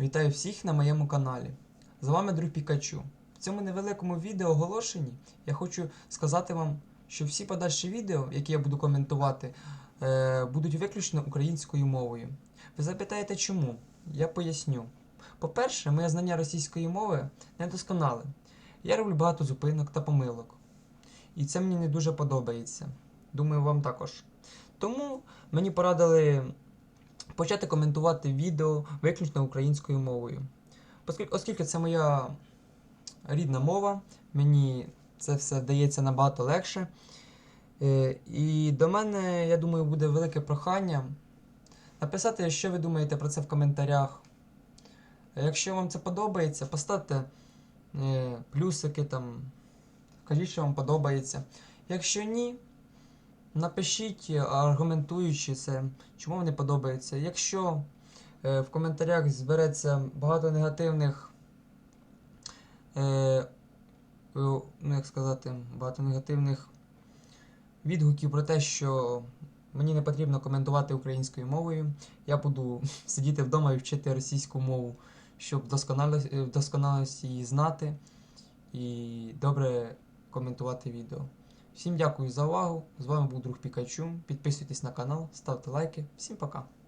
Вітаю всіх на моєму каналі. З вами друг Пікачу. В цьому невеликому відео оголошенні я хочу сказати вам, що всі подальші відео, які я буду коментувати, е, будуть виключно українською мовою. Ви запитаєте чому? Я поясню. По-перше, моє знання російської мови недосконале. Я роблю багато зупинок та помилок. І це мені не дуже подобається. Думаю, вам також. Тому мені порадили почати коментувати відео виключно українською мовою. Оскільки, це моя рідна мова, мені це все дається набагато легше. Е, І до мене, я думаю, буде велике прохання написати, що ви думаєте про це в коментарях. Якщо вам це подобається, поставте е, плюсики там, кажіть, що вам подобається. Якщо ні, Напишіть, е, аргументуючи це, чому вам не подобається. Якщо е, в коментарях збереться багато негативних, е, ну як сказати, багато негативних відгуків про те, що мені не потрібно коментувати українською мовою, я буду сидіти вдома і вчити російську мову, щоб вдосконало- вдосконалості її знати і добре коментувати відео. Всім дякую за увагу. З вами був друг Пікачу. Підписуйтесь на канал, ставте лайки. Всім пока.